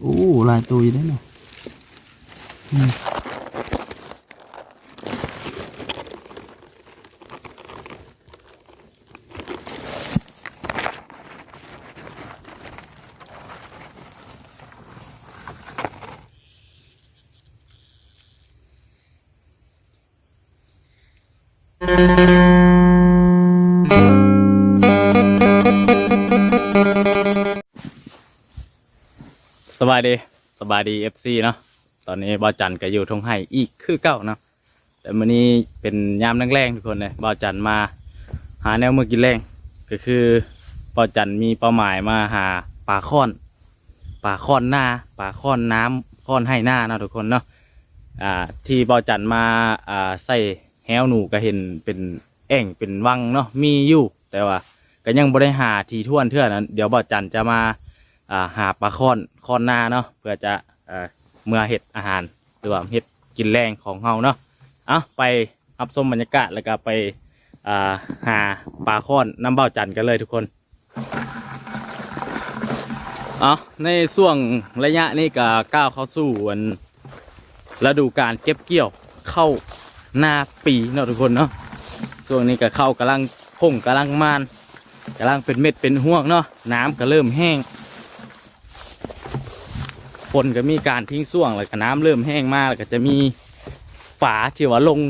โอ้หลายตัว สบายดีสบายดีเอฟซีเนาะตอนนี้บอจันก็อยู่ทงไห้อีกคือเก้าเนาะแต่มื้อนี้เป็นยามแรงๆทุกคนเลยบอจันมาหาแนวมือกินแรงก็คือบอจันมีเป้าหมายมาหาปลาค่อนปลาค่อนหน้าปลาค่อนน้ำค่อนให้หน้าเนาะทุกคนเนาะอ่าที่บอจันมาอ่าใส่แฮวหนูก็เห็นเป็นแอ่งเป็นวังเนาะมีอยู่แต่ว่าก็ยังบ่ได้หาทีท่วนเท่านั้นเดี๋ยวบอจันจะมา หาปลาค่อนค่อนนาเนาะเพื่อจะเมื่อเห็ดอาหารหรือว่าเห็ดกินแรงของเฮาเนาะเอาไปรับชมบรรยากาศแล้วก็ไปาหาปลาค่อนน้ำเบ้าจันกันเลยทุกคนเอาในช่วงระยะนี้ก็ก้าวเข้าสู่วันฤดูการเก็บเกี่ยวเข้าหน้าปีเนาะทุกคนเนาะช่วงนี้ก็เข้ากำลังพงกำลังมานกำลังเป็นเม็ดเป็นห่วงเนาะน้ำก็เริ่มแห้ง ฝนก็มีการทิ้งส่วงแล้วก็น้ำเริ่มแห้งมากแล้วก็จะมีฝาที่ว่าลง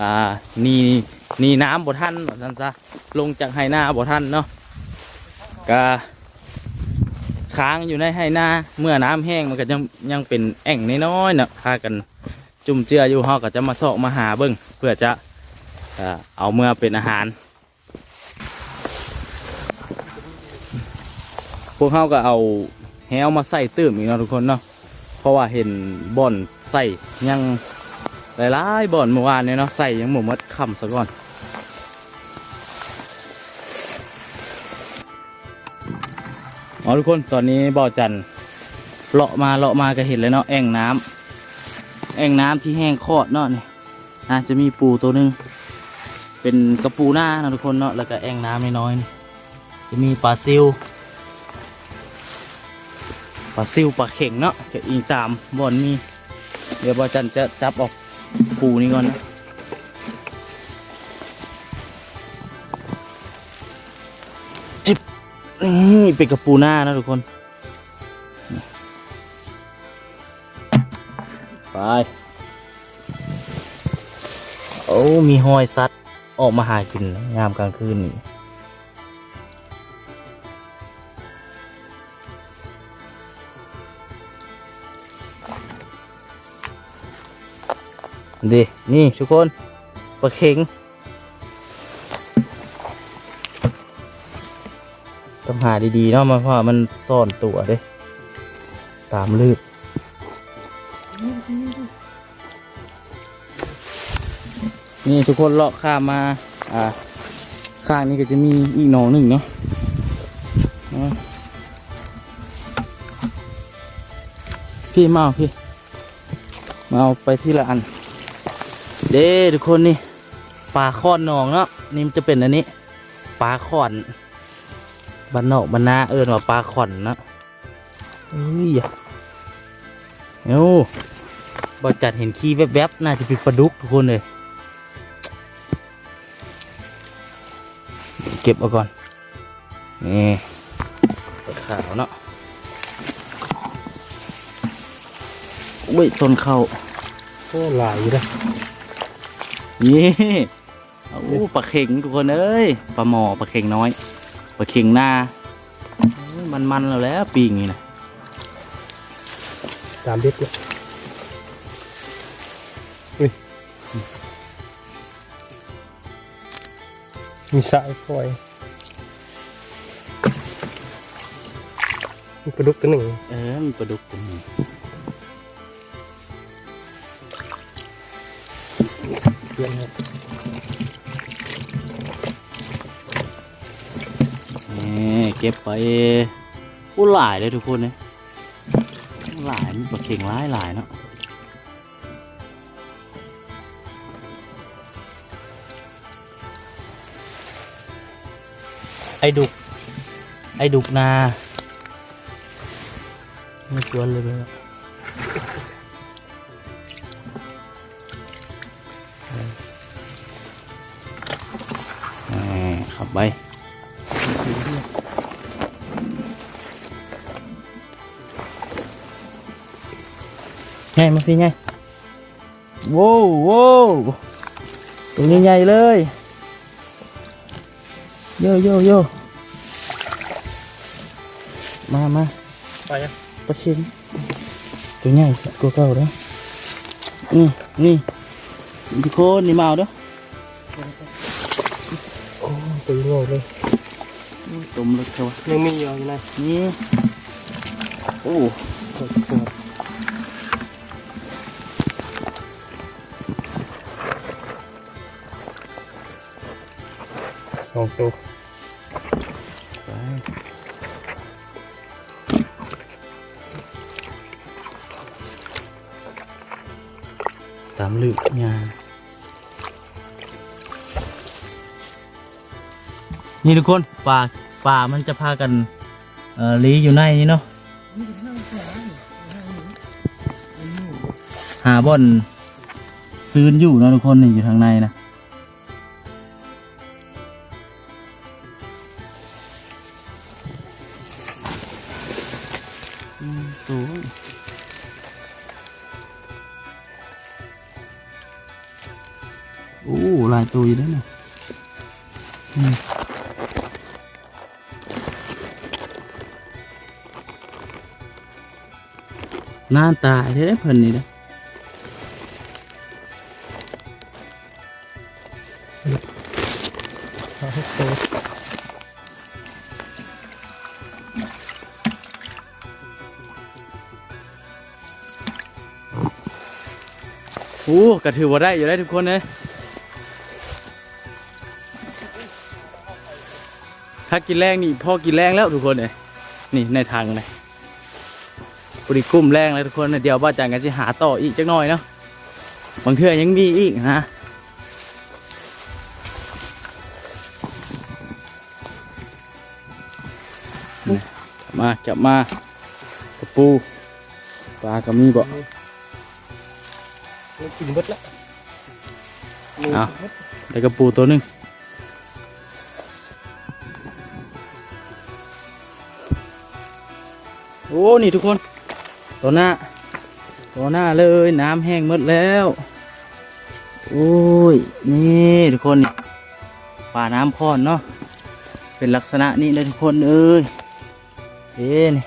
อ่านีนีน้ำบ่ทันว่าซั่นซะลงจากไหหน้าบ่ทันเนาะก็ค้างอยู่ในไหหน้าเมื่อน้ำแห้งมันก็ยังยังเป็นแอ่งน้อยๆเนาะพากันจุ่มเจืออยู่เฮาก็จะมาเสาะมาหาเบิ่งเพื่อจะเอาเมื่อเป็นอาหาร พวกเขาก็เอา แฮวมาใส่ตื้มอีกเนาะทุกคนเนาะเพราะว่าเห็นบ่อนใส่ยังหลายๆบ่อนเมื่อวานเนี่ยเนาะใส่ยังหมดมัดคำซะก่อนอ๋อทุกคนตอนนี้บ่อจันทร์เลาะมาเลาะมาก็เห็นเลยเนาะแอ่งน้ำแอ่งน้ำที่แห้งคอดเนาะนี่อะจะมีปูตัวหนึงเป็นกระปูหน้านะทุกคนเนาะแล้วก็แอ่งน้ำน้อยๆจะมีปลาซิว ปลาซิวปลาเข่งเนาะจะอิงตามบ่อนมีเดี๋ยวบอจันจะจับออกปูนี้ก่อนนะจิบนี่เป็นกระปูหน้านะทุกคน ไป โอ้มีหอยซัดออกมาหากินนะยามกลางคืนนี่ ดีนี่ทุกคนปลาเข็งต้องหาดีๆเนาะมาเพราะมันซ่อนตัวเด้ตามลืดนี่ทุกคนเลาะข้ามมา อ่า ข้างนี้ก็จะมีอีกหนองหนึ่งเนาะเอาพี่มาเอาพี่ มาเอาไปที่ละอัน เด้ทุกคนนี่ปลาข้อนหนองเนาะนี่มันจะเป็นอันนี้ปลาขอนบันนอกบันนาเอิญว่าปลาขอนเนาะเอ้ยเอ้าบอจัดเห็นขี้แวบๆน่าจะเป็นปลาดุกทุกคนเลยเก็บเอาก่อนนี่ขาวเนาะอุ้ยต้นเข้าโอ้หลายอยู่ นะนี่โอ้ปลาเข็งทุกคนเอ้ยปลาหมอปลาเข็งน้อยปลาเข็งหน้าโอ้ยมันๆแล้วแหล้วปีงนี่นะตามเด็ดเนี่ยอุ้ยมีสายปล่อยมีปลาดุกตัวหนึ่งเออมีปลาดุกตรงนี้เพียงครับนี่เก็บไปผู้หลายเลยทุกคนเนี่ยหลายมีปลาเข็งหลายหลายเนาะไอ้ดุก ไอ้ดุกนา ไม่ชวนเลยเลย ไป ไงมาพี่ไงโว้วโว้วตัวใหญ่ๆเลยโยโยโยมามาไปยังปลาเค็งตัวใหญ่สุดกว่าเก่าเด้ออืมนี่ทุกคนนี่มาเอาเด้อ โอ้ตีงอกเลยต้มเลึกเท่ายั นี่ทุกคนป่าป่ามันจะพากันเอ่อลีอยู่ในนี้เนาะหาบ่อนซื้นอยู่เนาะทุกคนนี่อยู่ทางในนะอืมสวยโอ้ลายตัวอยู่ด้วยนะ หน้าตาเท่เพิ่นนี่นะโอ้ก็ถือว่าได้อยู่ได้ทุกคนเลยถ้ากินแรงนี่พ่อกินแรงแล้วทุกคนเลยนี่ในทางเลย ปริกุ้มแรงเลยทุกคนนะเดี๋ยวบ้าจังกันจะหาต่ออีกจักหน่อยเนาะบางเทื่อยังมีอีกนะนี่มาจับมากระปูปลากระมีบ่มันกินเบิดละเอาได้กระปูตัวหนึ่งโอ้ นี่ทุกคน ตัวหน้าตัวหน้าเลยน้ำแห้งหมดแล้วโอ้ยนี่ทุกคนนี่ป่าน้ำพอนเนาะเป็นลักษณะนี้เลยทุกคนเอ้ยเอ้นี่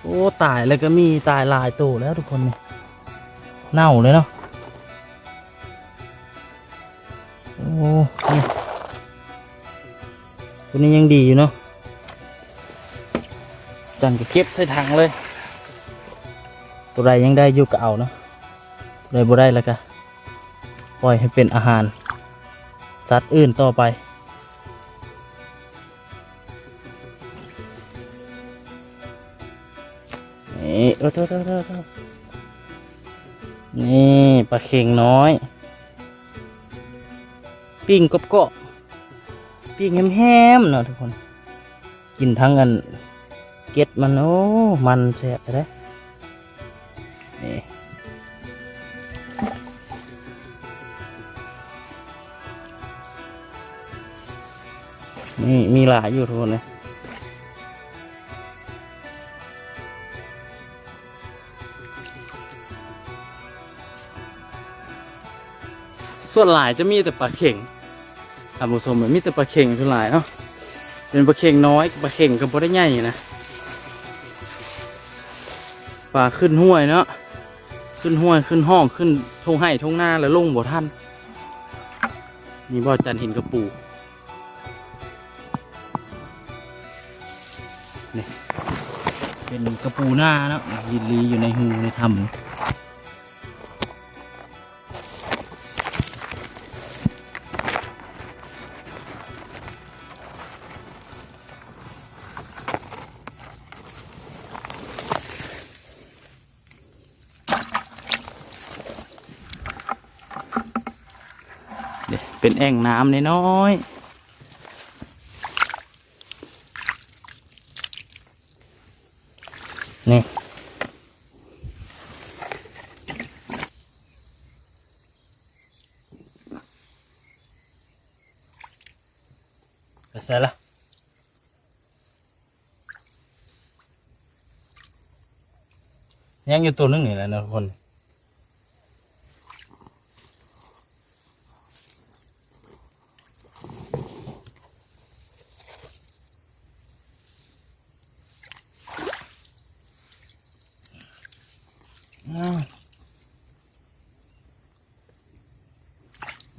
โอ้ตายแล้วก็มีตายหลายตัวแล้วทุกคนนี่เน่าเลยเนาะโอ้นี่ตัวนี้ยังดีอยู่เนาะ จันก็เก็บใส่ถังเลย ตัวใดยังได้อยู่ก็เอาเนาะตัวใดบ่ได้แล้วก็ปล่อยให้เป็นอาหาร สัตว์อื่นต่อไปนี่เออเท่าเท่าเท่าเท่านี่ปลาเข็งน้อย ปิ้งกบก็ปิ้งแฮมๆเนาะทุกคน กินทั้งอัน เก็ดมันโอ้ มันแซ่บไปเลยนี่นี่มีหลายอยู่ทุกคนเลยส่วนหลายจะมีแต่ปลาเข่งท่านผู้ชมมีแต่ปลาเข่งส่วนหลายเนาะเป็นปลาเข่งน้อยปลาเข่งก็บ่ได้ใหญ่นะ ปลาขึ้นห้วยเนาะขึ้นห้วยขึ้นห้องขึ้นทงให้ทงหน้าแล้วลงบ่ท่านมีบ่อจันเห็นกระปูนี่เป็นกระปูหน้าเนาะยินลีอยู่ในหูในถ้ำ เนี่ยเป็นแอ่งน้ำน้อยนี่เสร็จละยังอยู่ตัวนึงนี่แหละนะทุกคน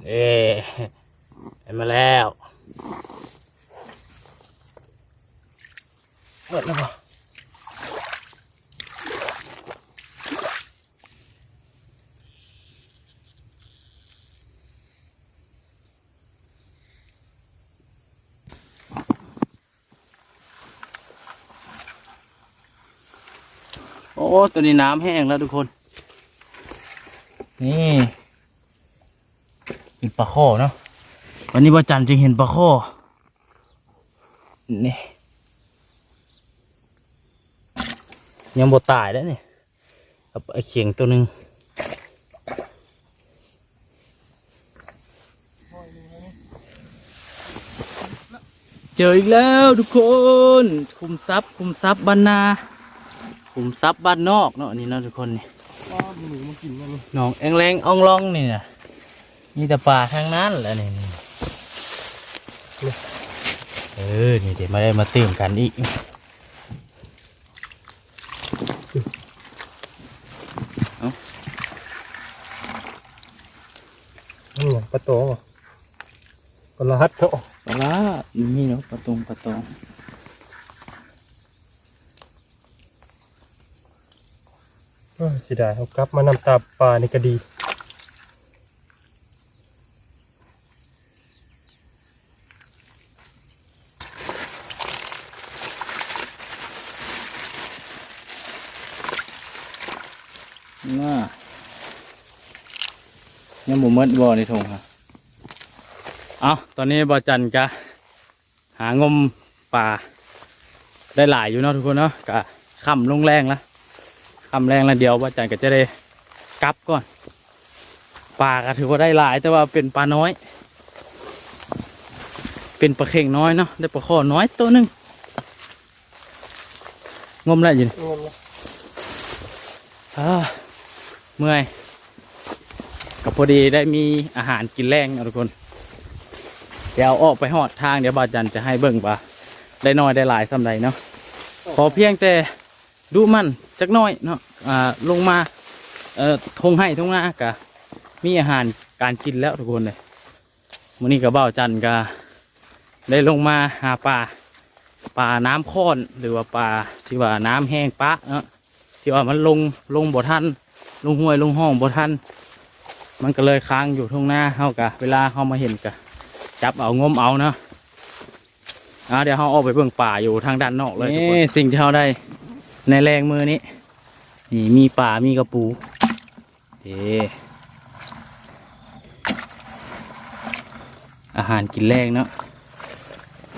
เอ๊ได้มาแล้วหมดแล้วปะโอ้ตัวนี้น้ำแห้งแล้วทุกคน นี่ ปลาข้อเนาะวันนี้วันจันจึงเห็นปลาข้อนี่ยังบดตายแล้วนี่กับไอเขียงตัวหนึ่งเจออีกแล้วทุกคนคุมทรัพย์คุมทรัพย์บ้านนาคุมทรัพย์บ้านนอกเนาะนี่เนาะทุกคนนี่ป้าหนูมากินมันหนองเอ็งแรงอ่องล่องนี่นะ มีแต่ป่าทางนั้นแหละนี่นี่เออ นี่เดี๋ยวมาได้มาตื่มกันอีกนี่ไงปลาโตอะปลาฮัดเนาะปลามีเนาะปลาตงปลาตองเอ้ยเสียดายเขากลับมานำตาปลานี่ก็ดี น่ายังบ่เมิดบ่ในทงครับเอาตอนนี้บอจันกะหางมป่า ได้หลายอยู่เนาะทุกคนเนาะกะค่ำลงแรงละค่ำแรงแล้วเดียวบอจันก็จะได้กลับก่อนป่าก็ถือว่าได้หลายแต่ว่าเป็นปลาน้อย เป็นปลาเข่งน้อยเนาะได้ปลาข้อน้อยตัวหนึงงมแล้วอยู่นี่เงินละอ่า เมื่อยกับพอดีได้มีอาหารกินแรงทุกคน เดี๋ยวออกไปหอดทางเดี๋ยวบาจันจะให้เบิ่งปะได้น้อยได้หลายสำใดเนาะขอเพียงแต่ดูมันจักน้อยเนาะอ่าลงมาเอ่อทงให้ทงหน้ากะมีอาหารการกินแล้วทุกคนเลยมื้อนี้กับบ่าวจันกะได้ลงมาหาปลาปลาน้ำค้อนหรือว่าปลาที่ว่าน้ำแห้งปะเนาะที่ว่ามันลงลงบ่ทัน ลงห้วยลงห้องบ่ทันมันก็เลยค้างอยู่ทุ่งหน้าเฮากะเวลาเฮามาเห็นกะจับเอางมเอาเนาะอ่าเดี๋ยวเฮาออกไปเบิ่งป่าอยู่ทางด้านนอกเลยนี่สิ่งที่เฮาได้ในแรงมือนี้นี่มีป่ามีกระปูเออาหารกินแรงเนาะ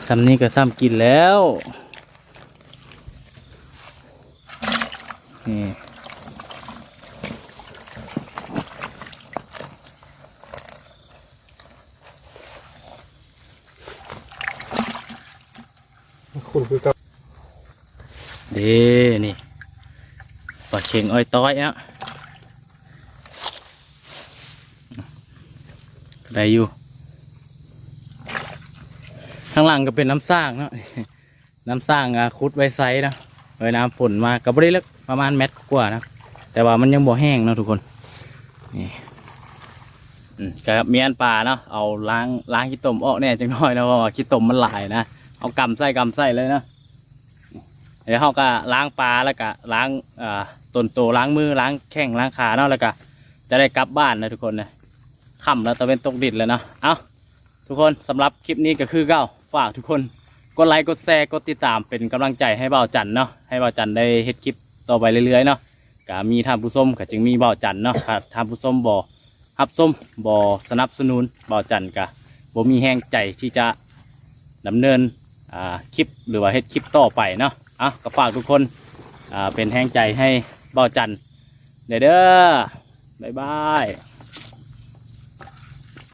ซ้ำนี้ก็ซ้ำกินแล้วนี่ คุณคือกับเด้นี่ปลาเชงอ้อยต้อยเนาะได้อยู่ ข้างหลังก็เป็นน้ำสร้างเนาะน้ำสร้างอะคุดไว้ไซส์นะไว้น้ำฝนมาก็บ่ได้เล็กประมาณเม็ดกว่านะแต่ว่ามันยังบ่แห้งนะทุกคนนี่อืมก็มีอันปลาเนาะเอาล้างล้างขี้ตมออกแน่จังน้อยนะเพราะว่าขี้ตมมันหลายนะ เอากำใส่กำใส่เลยนะเดี๋ยวเขาก็ล้างปลาแล้วก็ล้างต้นโตล้างมือล้างแข้งล้างขาเนาะแล้วก็จะได้กลับบ้านนะทุกคนนะค่ำแล้วตะเวนตกดินเลยเนาะเอาทุกคนสำหรับคลิปนี้ก็คือเก้าฝากทุกคนกดไลค์กดแชร์กดติดตามเป็นกำลังใจให้เบาจันเนาะให้เบาจันได้เฮ็ดคลิปต่อไปเรื่อยๆเนาะก็มีท่างผู้ส้มก็จึงมีเบาจันเนาะถ้าทางผู้ส้มบ่ฮับส้มบ่สนับสนุนเบาจันก็บ่มีแห้งใจที่จะดำเนิน คลิปหรือว่าเฮ็ดคลิปต่อไปเนาะอะก็ฝากทุกคนเป็นแห้งใจให้เบาจันเด้อเด้อบ๊ายบาย